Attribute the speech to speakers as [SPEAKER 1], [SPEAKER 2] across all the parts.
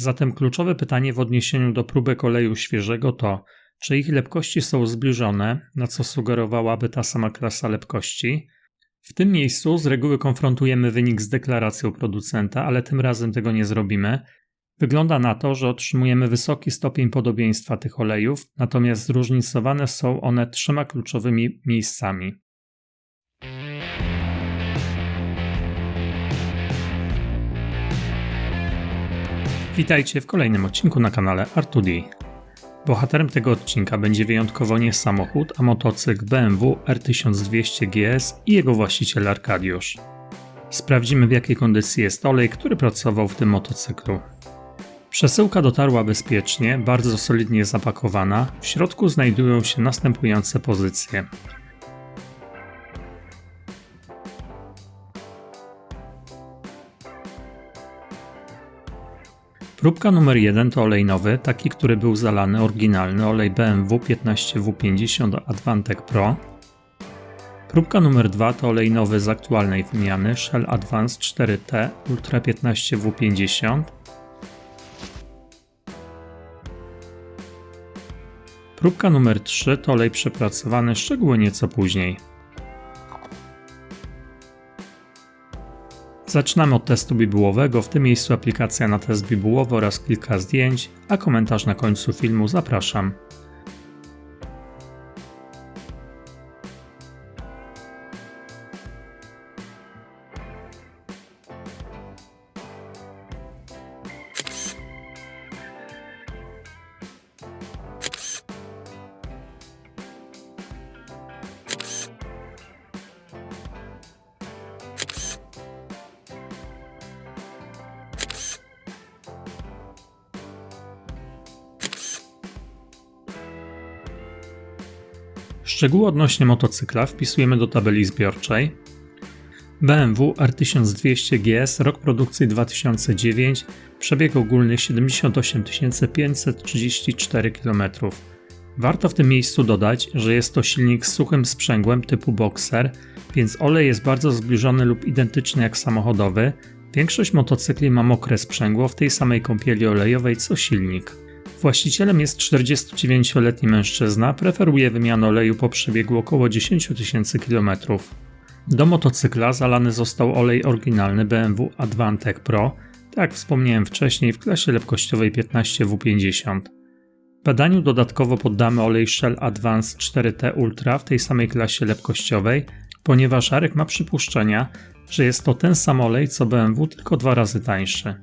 [SPEAKER 1] Zatem kluczowe pytanie w odniesieniu do próbek oleju świeżego to, czy ich lepkości są zbliżone, na co sugerowałaby ta sama klasa lepkości. W tym miejscu z reguły konfrontujemy wynik z deklaracją producenta, ale tym razem tego nie zrobimy. Wygląda na to, że otrzymujemy wysoki stopień podobieństwa tych olejów, natomiast zróżnicowane są one trzema kluczowymi miejscami. Witajcie w kolejnym odcinku na kanale R2D. Bohaterem tego odcinka będzie wyjątkowo nie samochód, a motocykl BMW R1200 GS i jego właściciel Arkadiusz. Sprawdzimy w jakiej kondycji jest olej, który pracował w tym motocyklu. Przesyłka dotarła bezpiecznie, bardzo solidnie zapakowana. W środku znajdują się następujące pozycje: Próbka numer 1 to olej nowy, taki, który był zalany, oryginalny olej BMW 15W50 Advantec Pro. Próbka numer 2 to olej nowy z aktualnej wymiany Shell Advance 4T Ultra 15W50. Próbka numer 3 to olej przepracowany, szczegóły nieco później. Zaczynamy od testu bibułowego, w tym miejscu aplikacja na test bibułowy oraz kilka zdjęć, a komentarz na końcu filmu zapraszam. Szczegóły odnośnie motocykla wpisujemy do tabeli zbiorczej. BMW R1200 GS, rok produkcji 2009, przebieg ogólny 78 534 km. Warto w tym miejscu dodać, że jest to silnik z suchym sprzęgłem typu Boxer, więc olej jest bardzo zbliżony lub identyczny jak samochodowy. Większość motocykli ma mokre sprzęgło w tej samej kąpieli olejowej co silnik. Właścicielem jest 49-letni mężczyzna, preferuje wymianę oleju po przebiegu około 10 tysięcy km. Do motocykla zalany został olej oryginalny BMW Advantec Pro, tak jak wspomniałem wcześniej, w klasie lepkościowej 15W50. Badaniu dodatkowo poddamy olej Shell Advance 4T Ultra w tej samej klasie lepkościowej, ponieważ Arek ma przypuszczenia, że jest to ten sam olej co BMW, tylko dwa razy tańszy.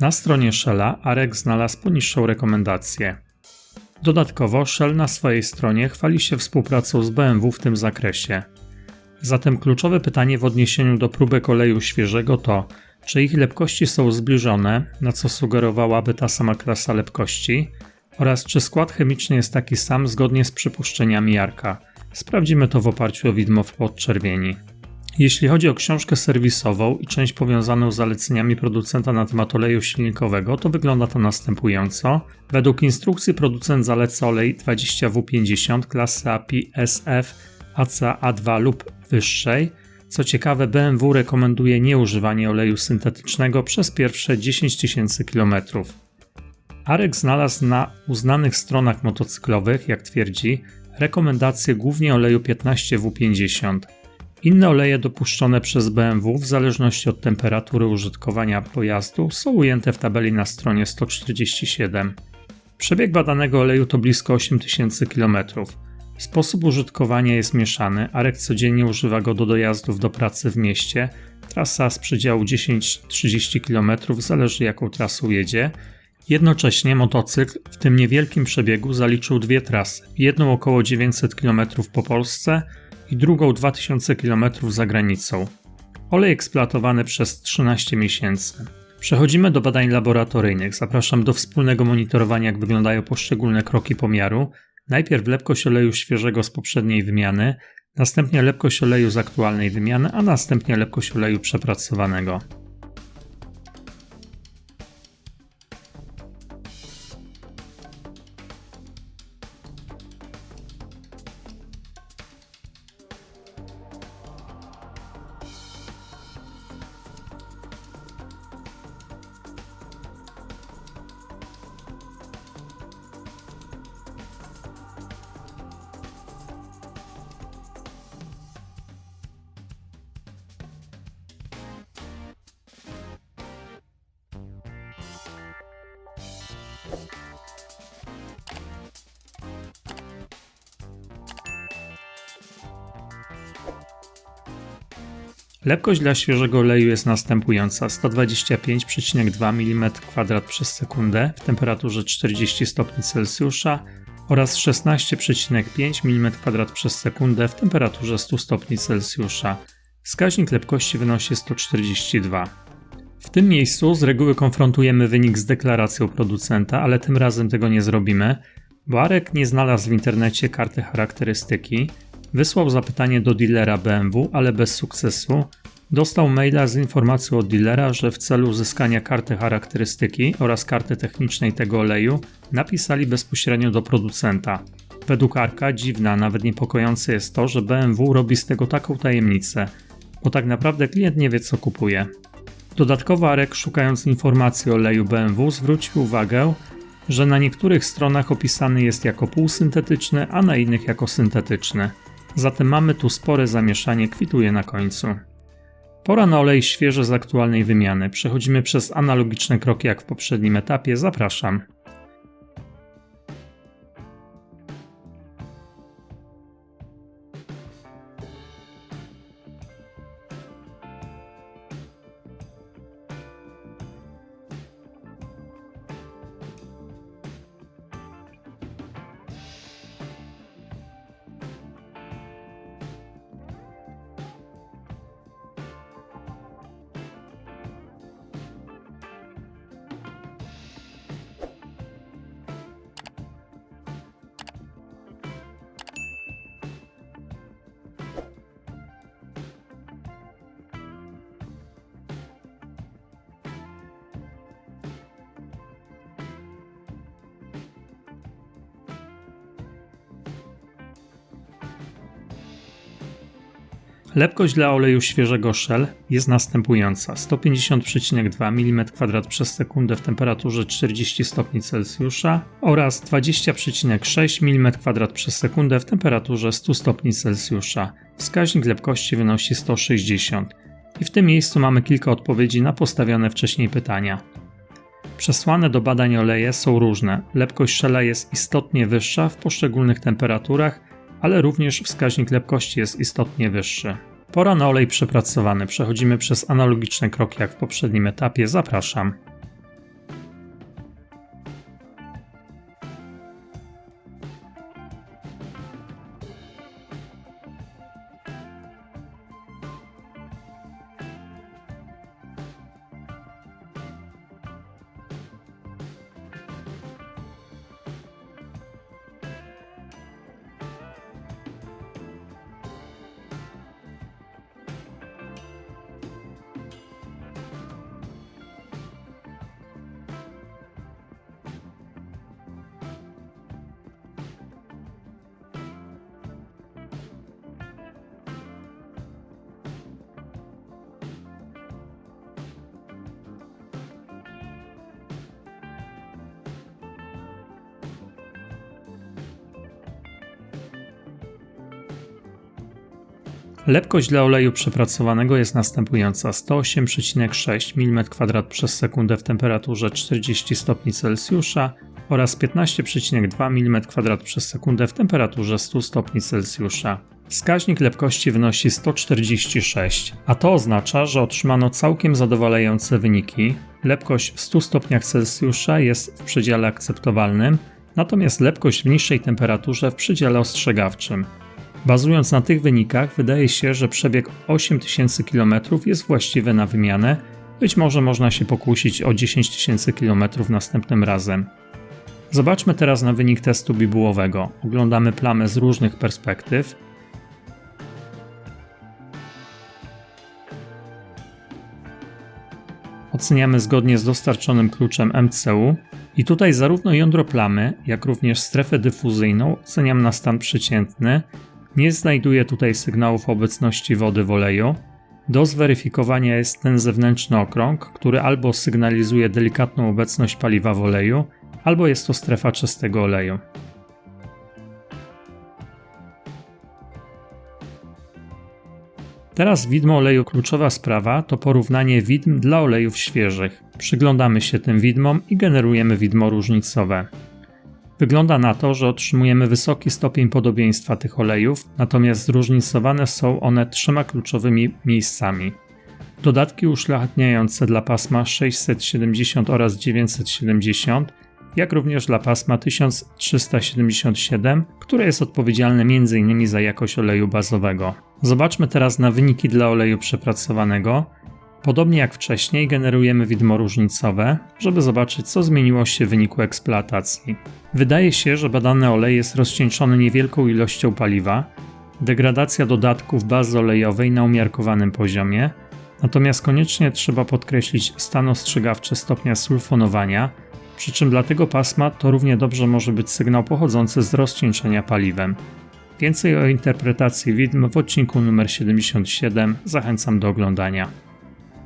[SPEAKER 1] Na stronie Shella Arek znalazł poniższą rekomendację. Dodatkowo Shell na swojej stronie chwali się współpracą z BMW w tym zakresie. Zatem kluczowe pytanie w odniesieniu do próbek oleju świeżego to, czy ich lepkości są zbliżone, na co sugerowałaby ta sama klasa lepkości, oraz czy skład chemiczny jest taki sam zgodnie z przypuszczeniami Jarka. Sprawdzimy to w oparciu o widmo w podczerwieni. Jeśli chodzi o książkę serwisową i część powiązaną z zaleceniami producenta na temat oleju silnikowego, to wygląda to następująco. Według instrukcji producent zaleca olej 20W50 klasy API SF ACA2 lub wyższej. Co ciekawe, BMW rekomenduje nieużywanie oleju syntetycznego przez pierwsze 10 tysięcy km. Arek znalazł na uznanych stronach motocyklowych, jak twierdzi, rekomendacje głównie oleju 15W50. Inne oleje dopuszczone przez BMW w zależności od temperatury użytkowania pojazdu są ujęte w tabeli na stronie 147. Przebieg badanego oleju to blisko 8000 km. Sposób użytkowania jest mieszany. Arek codziennie używa go do dojazdów do pracy w mieście. Trasa z przedziału 10-30 km zależy jaką trasą jedzie. Jednocześnie motocykl w tym niewielkim przebiegu zaliczył dwie trasy. Jedną około 900 km po Polsce, i drugą 2000 km za granicą. Olej eksploatowany przez 13 miesięcy. Przechodzimy do badań laboratoryjnych. Zapraszam do wspólnego monitorowania, jak wyglądają poszczególne kroki pomiaru. Najpierw lepkość oleju świeżego z poprzedniej wymiany, następnie lepkość oleju z aktualnej wymiany, a następnie lepkość oleju przepracowanego. Lepkość dla świeżego oleju jest następująca: 125,2 mm2 przez sekundę w temperaturze 40 stopni Celsjusza oraz 16,5 mm2 przez sekundę w temperaturze 100 stopni Celsjusza. Wskaźnik lepkości wynosi 142. W tym miejscu z reguły konfrontujemy wynik z deklaracją producenta, ale tym razem tego nie zrobimy, bo Arek nie znalazł w internecie karty charakterystyki, wysłał zapytanie do dealera BMW, ale bez sukcesu. Dostał maila z informacją od dealera, że w celu uzyskania karty charakterystyki oraz karty technicznej tego oleju napisali bezpośrednio do producenta. Według Arka dziwne, a nawet niepokojące jest to, że BMW robi z tego taką tajemnicę, bo tak naprawdę klient nie wie co kupuje. Dodatkowo Arek, szukając informacji o oleju BMW, zwrócił uwagę, że na niektórych stronach opisany jest jako półsyntetyczny, a na innych jako syntetyczny. Zatem mamy tu spore zamieszanie, kwituje na końcu. Pora na olej świeży z aktualnej wymiany. Przechodzimy przez analogiczne kroki jak w poprzednim etapie. Zapraszam. Lepkość dla oleju świeżego Shell jest następująca: 150,2 mm2 przez sekundę w temperaturze 40 stopni Celsjusza oraz 20,6 mm2 przez sekundę w temperaturze 100 stopni Celsjusza. Wskaźnik lepkości wynosi 160. I w tym miejscu mamy kilka odpowiedzi na postawione wcześniej pytania. Przesłane do badań oleje są różne. Lepkość Shella jest istotnie wyższa w poszczególnych temperaturach ale również wskaźnik lepkości jest istotnie wyższy. Pora na olej przepracowany. Przechodzimy przez analogiczne kroki jak w poprzednim etapie. Zapraszam. Lepkość dla oleju przepracowanego jest następująca: 108,6 mm2 przez sekundę w temperaturze 40 stopni Celsjusza oraz 15,2 mm2 przez sekundę w temperaturze 100 stopni Celsjusza. Wskaźnik lepkości wynosi 146, a to oznacza, że otrzymano całkiem zadowalające wyniki. Lepkość w 100 stopniach Celsjusza jest w przedziale akceptowalnym, natomiast lepkość w niższej temperaturze w przedziale ostrzegawczym. Bazując na tych wynikach, wydaje się, że przebieg 8000 km jest właściwy na wymianę. Być może można się pokusić o 10 tysięcy km następnym razem. Zobaczmy teraz na wynik testu bibułowego. Oglądamy plamę z różnych perspektyw. Oceniamy zgodnie z dostarczonym kluczem MCU i tutaj zarówno jądro plamy, jak również strefę dyfuzyjną oceniam na stan przeciętny nie znajduję tutaj sygnałów obecności wody w oleju. Do zweryfikowania jest ten zewnętrzny okrąg, który albo sygnalizuje delikatną obecność paliwa w oleju, albo jest to strefa czystego oleju. Teraz widmo oleju kluczowa sprawa to porównanie widm dla olejów świeżych. Przyglądamy się tym widmom i generujemy widmo różnicowe. Wygląda na to, że otrzymujemy wysoki stopień podobieństwa tych olejów, natomiast zróżnicowane są one trzema kluczowymi miejscami. Dodatki uszlachetniające dla pasma 670 oraz 970, jak również dla pasma 1377, które jest odpowiedzialne m.in. za jakość oleju bazowego. Zobaczmy teraz na wyniki dla oleju przepracowanego. Podobnie jak wcześniej, generujemy widmo różnicowe, żeby zobaczyć, co zmieniło się w wyniku eksploatacji. Wydaje się, że badany olej jest rozcieńczony niewielką ilością paliwa, degradacja dodatków bazy olejowej na umiarkowanym poziomie, natomiast koniecznie trzeba podkreślić stan ostrzegawczy stopnia sulfonowania, przy czym dla tego pasma to równie dobrze może być sygnał pochodzący z rozcieńczenia paliwem. Więcej o interpretacji widm w odcinku numer 77 zachęcam do oglądania.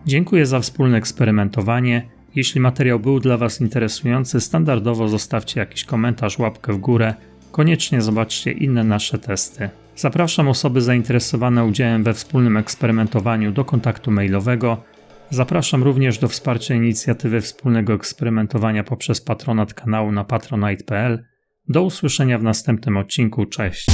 [SPEAKER 1] Dziękuję za wspólne eksperymentowanie. Jeśli materiał był dla Was interesujący, standardowo zostawcie jakiś komentarz, łapkę w górę. Koniecznie zobaczcie inne nasze testy. Zapraszam osoby zainteresowane udziałem we wspólnym eksperymentowaniu do kontaktu mailowego. Zapraszam również do wsparcia inicjatywy wspólnego eksperymentowania poprzez patronat kanału na patronite.pl. Do usłyszenia w następnym odcinku. Cześć.